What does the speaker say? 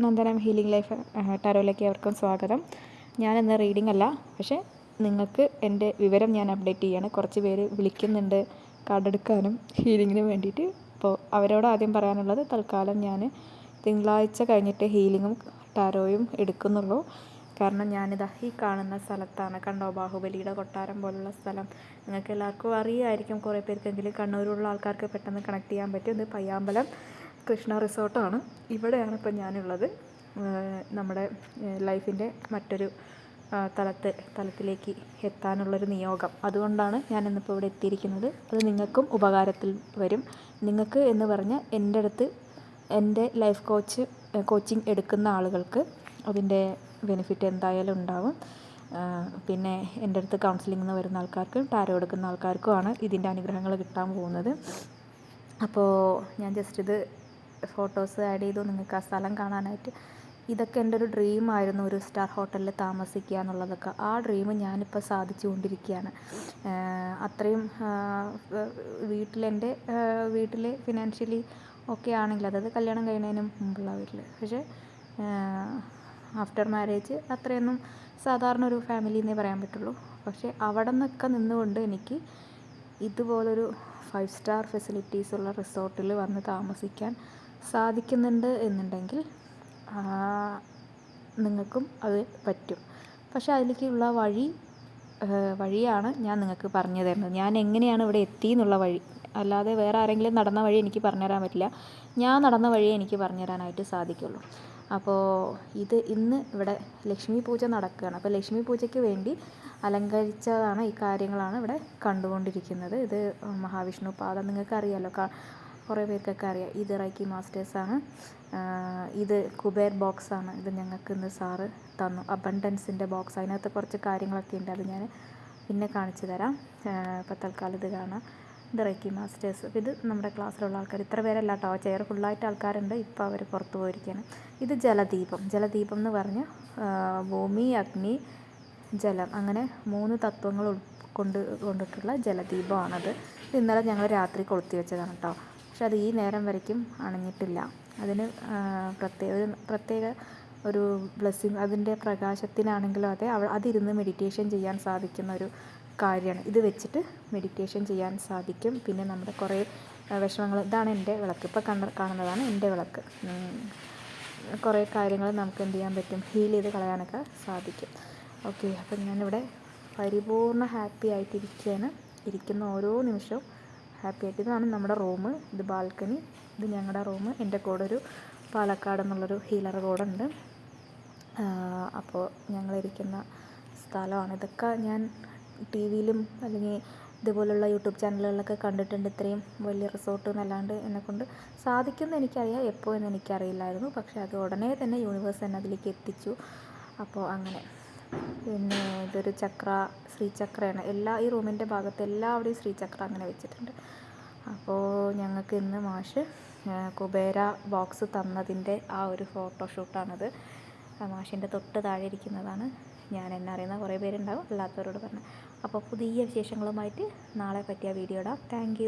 Nandanam healing life ടാരോയിലേക്ക് അവർക്കും സ്വാഗതം. ഞാൻ ഞാനിന്ന് റീഡിംഗ് അല്ല പക്ഷേ നിങ്ങൾക്ക് എന്റെ വിവരം ഞാൻ അപ്ഡേറ്റ് ചെയ്യാണ്. കുറച്ച് പേര് വിളിക്കുന്നുണ്ട് കാർഡ് എടുക്കാനും ഹീലിങ്ങിനും വേണ്ടിയിട്ട്. അപ്പോൾ അവരോട് ആദ്യം പറയാനുള്ളത് തൽക്കാലം ഞാൻ തിങ്കളാഴ്ച കഴിഞ്ഞിട്ട് ഹീലിങ്ങും ടാരോയും എടുക്കുന്നുള്ളൂ. കാരണം ഞാനിതാ ഈ കാണുന്ന സ്ഥലത്താണ് കണ്ടോ ബാഹുബലിയുടെ കൊട്ടാരം പോലുള്ള സ്ഥലം. നിങ്ങൾക്ക് എല്ലാവർക്കും അറിയായിരിക്കും കുറേ പേർക്കെങ്കിലും കണ്ണൂരുള്ള ആൾക്കാർക്ക് പെട്ടെന്ന് കണക്ട് ചെയ്യാൻ പറ്റും. ഇത് പയ്യാമ്പലം. കൃഷ്ണ റിസോർട്ടാണ്. ഇവിടെയാണ് ഇപ്പം ഞാനുള്ളത്. നമ്മുടെ ലൈഫിന്റെ മറ്റൊരു തലത്ത് തലത്തിലേക്ക് എത്താനുള്ളൊരു നിയോഗം. അതുകൊണ്ടാണ് ഞാൻ ഇന്നിപ്പോൾ ഇവിടെ എത്തിയിരിക്കുന്നത്. അത് നിങ്ങൾക്കും ഉപകാരത്തിൽ വരും. നിങ്ങൾക്ക് എന്ന് പറഞ്ഞാൽ എന്റെ അടുത്ത് എന്റെ ലൈഫ് കോച്ച് കോച്ചിങ് എടുക്കുന്ന ആളുകൾക്ക് അതിന്റെ ബെനിഫിറ്റ് എന്തായാലും ഉണ്ടാവും. പിന്നെ എന്റെ അടുത്ത് കൗൺസിലിംഗ് വരുന്ന ആൾക്കാർക്കും ടാരോ എടുക്കുന്ന ആൾക്കാർക്കുമാണ് ഇതിന്റെ അനുഗ്രഹങ്ങൾ കിട്ടാൻ പോകുന്നത്. അപ്പോൾ ഞാൻ ജസ്റ്റ് ഇത് ഫോട്ടോസ് ആഡ് ചെയ്തു. നിങ്ങൾക്ക് ആ സ്ഥലം കാണാനായിട്ട്. ഇതൊക്കെ എന്റെ ഒരു ഡ്രീം ആയിരുന്നു ഒരു സ്റ്റാർ ഹോട്ടലിൽ താമസിക്കുക എന്നുള്ളതൊക്കെ. ആ ഡ്രീം ഞാനിപ്പോൾ സാധിച്ചു കൊണ്ടിരിക്കുകയാണ് അത്രയും വീട്ടിലെന്റെ വീട്ടിൽ ഫിനാൻഷ്യലി ഒക്കെ ആണെങ്കിൽ അതായത് കല്യാണം കഴിയുന്നതിന് മുമ്പുള്ള വീട്ടിൽ. പക്ഷേ ആഫ്റ്റർ മാരേജ് അത്രയൊന്നും സാധാരണ ഒരു ഫാമിലി എന്നേ പറയാൻ പറ്റുള്ളൂ. പക്ഷേ അവിടെ നിന്നൊക്കെ നിന്നുകൊണ്ട് എനിക്ക് ഇതുപോലൊരു ഫൈവ് സ്റ്റാർ ഫെസിലിറ്റീസ് ഉള്ള റിസോർട്ടിൽ വന്ന് താമസിക്കാൻ സാധിക്കുന്നുണ്ട് എന്നുണ്ടെങ്കിൽ നിങ്ങൾക്കും അത് പറ്റും. പക്ഷേ അതിലേക്കുള്ള വഴി വഴിയാണ് ഞാൻ നിങ്ങൾക്ക് പറഞ്ഞു തരുന്നത്. ഞാൻ എങ്ങനെയാണ് ഇവിടെ എത്തി എന്നുള്ള വഴി. അല്ലാതെ വേറെ ആരെങ്കിലും നടന്ന വഴി എനിക്ക് പറഞ്ഞു തരാൻ പറ്റില്ല. ഞാൻ നടന്ന വഴിയേ എനിക്ക് പറഞ്ഞു തരാനായിട്ട് സാധിക്കുള്ളൂ. അപ്പോൾ ഇത് ഇന്ന് ഇവിടെ ലക്ഷ്മി പൂജ നടക്കുകയാണ്. അപ്പോൾ ലക്ഷ്മി പൂജയ്ക്ക് വേണ്ടി അലങ്കരിച്ചതാണ് ഈ കാര്യങ്ങളാണ് ഇവിടെ കണ്ടുകൊണ്ടിരിക്കുന്നത്. ഇത് മഹാവിഷ്ണു പാദം. അറിയാമല്ലോ കുറേ പേർക്കൊക്കെ അറിയാം. ഇത് റൈക്കി മാസ്റ്റേഴ്സാണ് ഇത് കുബേർ ബോക്സാണ് ഇത് ഞങ്ങൾക്ക് ഇന്ന് സാറ് തന്നു. അബണ്ടൻസിന്റെ ബോക്സ്. അതിനകത്ത് കുറച്ച് കാര്യങ്ങളൊക്കെ ഉണ്ട്. അത് ഞാൻ പിന്നെ കാണിച്ചു തരാം. ഇപ്പോൾ തൽക്കാലം ഇത് കാണാം. ഇത് റൈക്കി മാസ്റ്റേഴ്സ്. ഇത് നമ്മുടെ ക്ലാസ്സിലുള്ള ആൾക്കാർ. ഇത്ര പേരല്ല കേട്ടോ ചെയർ ഫുള്ളായിട്ട് ആൾക്കാരുണ്ട്. ഇപ്പോൾ അവർ പുറത്ത് പോയിരിക്കുകയാണ്. ഇത് ജലദീപം. ജലദീപം എന്ന് പറഞ്ഞ് ഭൂമി അഗ്നി ജലം. അങ്ങനെ മൂന്ന് തത്വങ്ങൾ കൊണ്ട് കൊണ്ടിട്ടുള്ള ജലദീപമാണത്. ഇന്നലെ ഞങ്ങൾ രാത്രി കൊളുത്തി വെച്ചതാണ് കേട്ടോ പക്ഷെ അത് ഈ നേരം വരയ്ക്കും അണഞ്ഞിട്ടില്ല. അതിന് പ്രത്യേക ഒരു പ്രത്യേക ഒരു ബ്ലെസ്സിങ് അതിന്റെ പ്രകാശത്തിനാണെങ്കിലും അതെ അതിരുന്ന് മെഡിറ്റേഷൻ ചെയ്യാൻ സാധിക്കുന്ന ഒരു കാര്യമാണ്. ഇത് വെച്ചിട്ട് മെഡിറ്റേഷൻ ചെയ്യാൻ സാധിക്കും. പിന്നെ നമ്മുടെ കുറേ വിഷമങ്ങൾ ഇതാണ് എന്റെ വിളക്ക്. ഇപ്പോൾ കണ്ട കാണുന്നതാണ് എന്റെ വിളക്ക്. കുറേ കാര്യങ്ങൾ നമുക്ക് എന്ത് ചെയ്യാൻ പറ്റും? ഹീൽ ചെയ്ത് കളയാനൊക്കെ സാധിക്കും. ഓക്കെ അപ്പം ഞാനിവിടെ പരിപൂർണ ഹാപ്പി ആയിട്ടിരിക്കുകയാണ്. ഇരിക്കുന്ന ഓരോ നിമിഷവും ഹാപ്പി ആയിട്ട് ഇതാണ് നമ്മുടെ റൂം. ഇത് ബാൽക്കണി. ഇത് ഞങ്ങളുടെ റൂം. എന്റെ കൂടെ ഒരു പാലക്കാട് എന്നുള്ളൊരു ഹീലർ കൂടെ അപ്പോൾ ഞങ്ങളിരിക്കുന്ന സ്ഥലമാണ്. ഇതൊക്കെ ഞാൻ ടി വിയിലും അല്ലെങ്കിൽ ഇതുപോലുള്ള യൂട്യൂബ് ചാനലുകളിലൊക്കെ കണ്ടിട്ടുണ്ട്. ഇത്രയും വലിയ റിസോർട്ട് എന്നല്ലാണ്ട് എന്നെക്കൊണ്ട് സാധിക്കുമെന്ന് എനിക്കറിയാം. എപ്പോൾ എന്ന് എനിക്കറിയില്ലായിരുന്നു. പക്ഷേ അത് ഉടനെ തന്നെ യൂണിവേഴ്സ് എന്നെ അതിലേക്ക് എത്തിച്ചു. അപ്പോൾ അങ്ങനെ. പിന്നെ ഇതൊരു ചക്ര ശ്രീചക്രയാണ്. എല്ലാ ഈ റൂമിന്റെ ഭാഗത്ത് എല്ലാവിടെയും ശ്രീചക്ര അങ്ങനെ വെച്ചിട്ടുണ്ട്. അപ്പോൾ ഞങ്ങൾക്ക് ഇന്ന് മാഷ് കുബേര ബോക്സ് തന്നതിന്റെ ആ ഒരു ഫോട്ടോഷൂട്ടാണത് മാഷിന്റെ തൊട്ട് താഴെ ഇരിക്കുന്നതാണ്. ഞാൻ എന്നെ അറിയുന്ന കുറേ പേരുണ്ടാവും അല്ലാത്തവരോട് പറഞ്ഞു. അപ്പോൾ പുതിയ വിശേഷങ്ങളുമായിട്ട് നാളെ പറ്റിയ വീഡിയോ ഇടാം. താങ്ക്